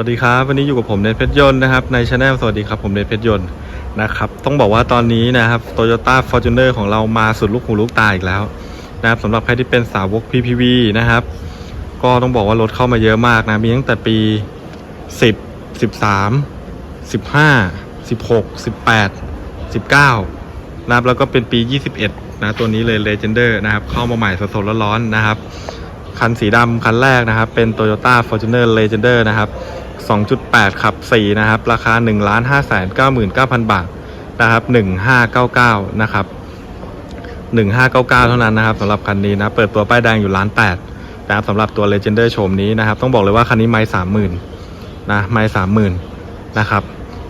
วัสดีครับ วันนี้อยู่กับผมเนทเพชรยนต์นะครับในช anel สวัสดีครับผมเนทเพชรยนต์นะครับต้องบอกว่าตอนนี้นะครับ Toyota Fortuner ของเรามาสุดลูกหูลูกตาอีกแล้วนะครับสำหรับใครที่เป็นสาวก PPV นะครับ ก็ต้องบอกว่ารถเข้ามาเยอะมากนะมีตั้งแต่ปี 10 13 15 16 18 19นะครับแล้วก็เป็นปี 21 นะตัวนี้เลย Legender นะครับเข้ามาใหม่สดๆร้อนๆนะครับ คันสีดำคันแรกนะครับ เป็น Toyota Fortuner Legender นะครับ 2.8 ขับ 4 นะครับ ราคา 1 5 9 9 9 0 0 บาทนะครับ 1599 นะครับ 1599 เท่านั้นนะครับสำหรับคันนี้นะ เปิดตัวป้ายแดงอยู่ล้าน8นะครับสำหรับตัว Legender โฉมนี้นะครับ ต้องบอกเลยว่าคันนี้ไม่30,000นะไม่30,000นะครับ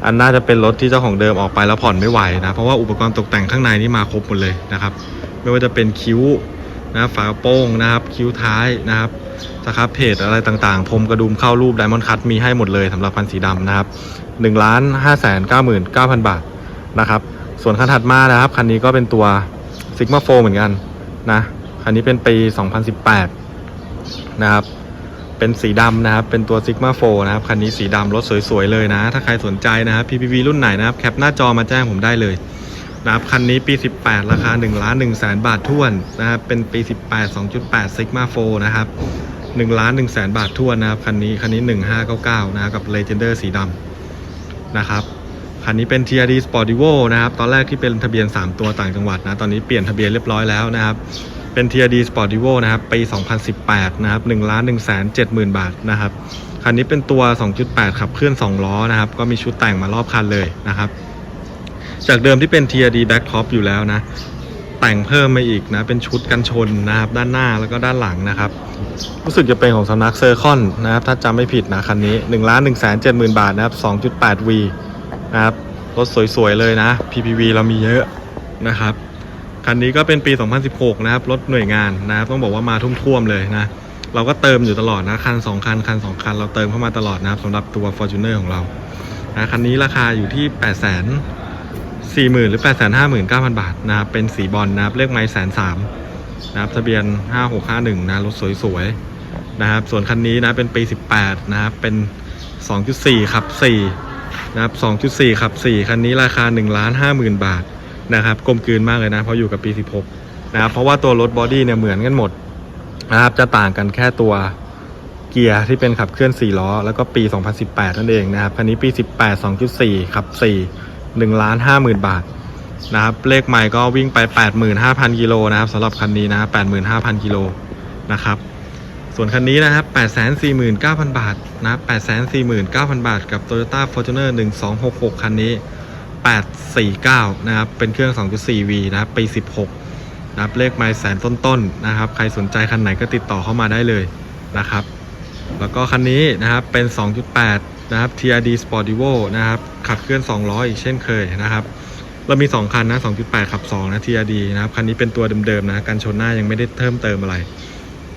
อันน่าจะเป็นรถที่เจ้าของเดิมออกไปแล้วผ่อนไม่ไหวนะ เพราะว่าอุปกรณ์ตกแต่งข้างในนี่มาครบหมดเลยนะครับ ไม่ว่าจะเป็นคิ้ว นะฝากระโปรงนะครับ คิ้วท้ายนะครับสครับเพจอะไรต่างๆพรมกระดุมเข้ารูปไดมอนด์คัตมีให้หมดเลยสำหรับคันสีดำนะครับ1ล้าน5แสน99,000บาทนะครับ ส่วนคันถัดมานะครับ คันนี้ก็เป็นตัว Sigma 4เหมือนกันนะ คันนี้เป็นปี 2018 นะครับ เป็นสีดำนะครับ เป็นตัว Sigma 4นะครับ คันนี้สีดำรถสวยๆเลยนะ ถ้าใครสนใจนะครับ PPV รุ่นไหนนะครับ แคปหน้าจอมาแจ้งผมได้เลย นะครับคันนี้ปี 18 ราคา1ล้าน1แสนบาทท้วนนะครับเป็นปี 18 2.8 Sigma 4นะครับ1ล้าน1แสนบาทท้วนนะครับคันนี้คันนี้ 1599นะครับกับ Legender สีดำนะครับคันนี้เป็น TRD Sportivo นะครับตอนแรกที่เป็นทะเบียน 3 ตัวต่างจังหวัดนะตอนนี้เปลี่ยนทะเบียนเรียบร้อยแล้วนะครับเป็น TRD Sportivo นะครับปี 2018 นะครับ1ล้าน1แสน70,000 บาทนะครับคันนี้เป็นตัว 2.8 ขับเคลื่อน 2 ล้อนะครับก็มีชุดแต่งมารอบคันเลยนะครับ จากเดิมที่เป็น TRD Back Top อยู่แล้วนะ แต่งเพิ่มมาอีกนะ เป็นชุดกันชนนะครับ ด้านหน้าแล้วก็ด้านหลังนะครับ รู้สึกจะเป็นของสำนักเซอร์คอนนะครับ ถ้าจำไม่ผิดนะคันนี้1ล้าน1แสน70,000บาทนะครับ 2.8V นะครับ รถสวยๆเลยนะ PPV เรามีเยอะนะครับ คันนี้ก็เป็นปี 2016 นะครับ รถหน่วยงานนะครับ ต้องบอกว่ามาทุ่มๆเลยนะ เราก็เติมอยู่ตลอดนะ คัน 2 คัน คัน 2 คัน เราเติมเข้ามาตลอดนะครับสำหรับตัว Fortuner ของเรานะคันนี้ราคาอยู่ที่ 8 0 0 0 0 สี่หมื่นหรือแปดแสนห้าหมื่นเก้าพันบาทนะครับเป็นสีบอลนะครับเลขไม้แสนสามนะครับทะเบียนห้าหกห้าหนึ่งนะรถสวยๆนะครับส่วนคันนี้นะเป็นปีสิบแปดนะครับเป็นสองจุดสี่ขับสี่นะครับสองจุดสี่ขับสี่คันนี้ราคาหนึ่งล้านห้าหมื่นบาทนะครับกลมกลืนมากเลยนะเพราะอยู่กับปีสิบหกนะครับเพราะว่าตัวรถบอดี้เนี่ยเหมือนกันหมดนะครับจะต่างกันแค่ตัวเกียร์ที่เป็นขับเคลื่อน 4 ล้อ แล้วก็ปี 2018 นั่นเองนะครับคันนี้ปี 18 2.4 ขับ 4 1ล้าน50,000บาทนะครับเลขใหม่ก็วิ่งไป 85,000กิโลนะครับสำหรับคันนี้นะ85,000กิโลนะครับส่วนคันนี้นะครับ849,000 บาทนะ849,000 บาท กับ Toyota Fortuner 1266 คันนี้ 849 นะครับ เป็นเครื่อง 2.4V นะครับ ปี 16 นะครับ เลขไมล์แสนต้นๆ นะครับ ใครสนใจคันไหนก็ติดต่อเข้ามาได้เลยนะครับ แล้วก็คันนี้นะครับ เป็น 2.8 นะครับ TRD Sportivo นะครับ ขับเคลื่อน 2 ล้ออีกเช่นเคยนะครับ เรามี 2 คันนะ 2.8 ขับ 2 นะ TRD นะครับ คันนี้เป็นตัวเดิมๆนะกันชนหน้ายังไม่ได้เพิ่มเติมอะไร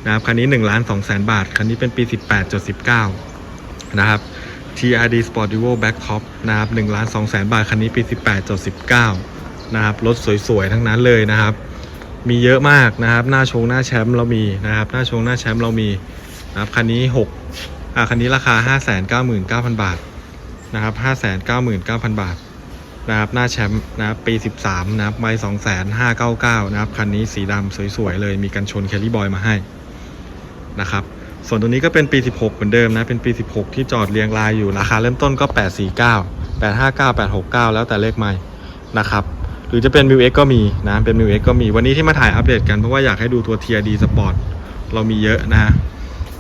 นะครับ คันนี้1ล้าน2แสนบาท คันนี้เป็นปี 18.19 นะครับ TRD Sportivo Back Top นะครับ1ล้าน2แสนบาท คันนี้ปี 18.19 นะครับ รถสวยๆ ทั้งนั้นเลยนะครับ มีเยอะมากนะครับ หน้าชงหน้าแชมป์เรามีนะครับ หน้าชงหน้าแชมป์เรามีนะครับ คันนี้ 6 อ่าคันนี้ราคา 599,000 บาทนะครับ599,000 บาทนะครับหน้าแชมป์นะครับปี 13 นะครับไว้2,599,000นะครับคันนี้สีดำสวยๆเลยมีกันชนแคลรี่บอยมาให้นะครับส่วนตัวนี้ก็เป็นปี 16 เหมือนเดิมนะ เป็นปี 16 ที่จอดเรียงรายอยู่ ราคาเริ่มต้นก็ 849 859 869 แล้วแต่เลขใหม่นะครับ หรือจะเป็น m ิว X ก็มีนะ เป็น m ิว X ก็มี วันนี้ที่มาถ่ายอัปเดตกันเพราะว่าอยากให้ดูตัว TRD Sport เรามีเยอะนะ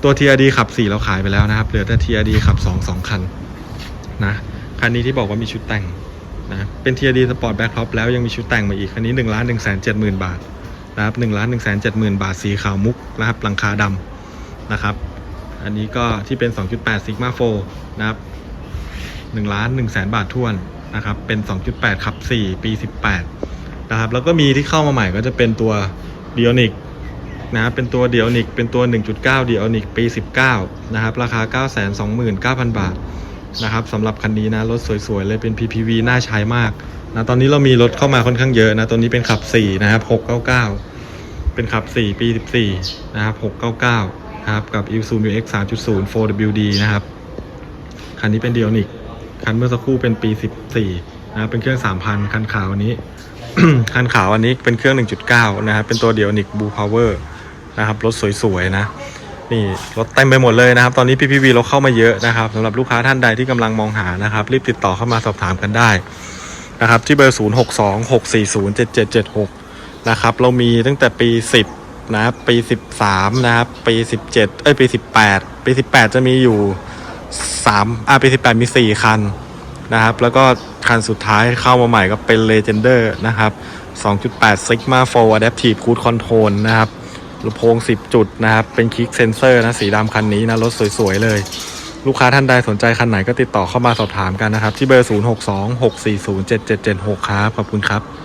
ตัว TRD ขับ 4 เราขายไปแล้วนะครับ เหลือแต่ TRD ขับ 2 2 คันนะคันนี้ที่บอกว่ามีชุดแต่งนะเป็น TRD Sport Back Top แล้วยังมีชุดแต่งมาอีก คันนี้1ล้าน1 7 0 0 0 0 บาทนะครับ1ล้าน1 7 0 0 0 บาทสีขาวมุกนะครับหลังคาดำนะครับ อันนี้ก็ที่เป็น 2.8 Sigma 4นะครับ1ล้าน1แสนบาทท้วนนะครับ เป็น 2.8ขับ 4 ปี 18 นะครับ แล้วก็มีที่เข้ามาใหม่ก็จะเป็นตัว d i o n i c นะครับเป็นตัว d i o n i c เป็นตัว 1.9 d i o n i c ปี 19 นะครับ ราคา 929,000 บาทนะครับสำหรับคันนี้นะ รถสวยๆ เลยเป็น PPV น่าใช้มากนะตอนนี้เรามีรถเข้ามาค่อนข้างเยอะนะ ตัวนี้เป็นขับ 4 นะครับ 699 เป็นขับ 4 ปี 14 นะครับ 699 นะครับ กับ i s u m u X 3.0 4WD นะครับ คันนี้เป็นเดียวนิกคันเมื่อสักครู่เป็นปี 14 นะเป็นเครื่อง 3,000 คันขาวอันนี้คันขาวอันนี้เป็นเครื่อง 1.9 นะครับ เป็นตัวเดียวนิกบูพาวเวอร์ นะครับรถสวยๆนะนี่รถเต็มไปหมดเลยนะครับ ตอนนี้พี่พีวีเราเข้ามาเยอะนะครับสำหรับลูกค้าท่านใดที่กำลังมองหานะครับ รีบติดต่อเข้ามาสอบถามกันได้นะครับที่เบอร์ 0 6 2 6 4 0 7 7 7 6 นะครับ เรามีตั้งแต่ปี 10 นะครับ ปี 13 นะครับ ปี 17 เอ้ย ปี 18 ปี 18 จะมีอยู่ 3 อ่าปี 18 มี 4 คันนะครับ แล้วก็คันสุดท้ายเข้ามาใหม่ก็เป็น Legender นะครับ 2.8 Sigma 4 Adaptive Cruise Control นะครับ ลำโพง 10 จุดนะครับ เป็นคลิกเซนเซอร์นะสีดำคันนี้นะ รถสวย ๆ เลย ลูกค้าท่านใดสนใจคันไหนก็ติดต่อเข้ามาสอบถามกันนะครับ ที่เบอร์ 062 640 7776 ครับ ขอบคุณครับ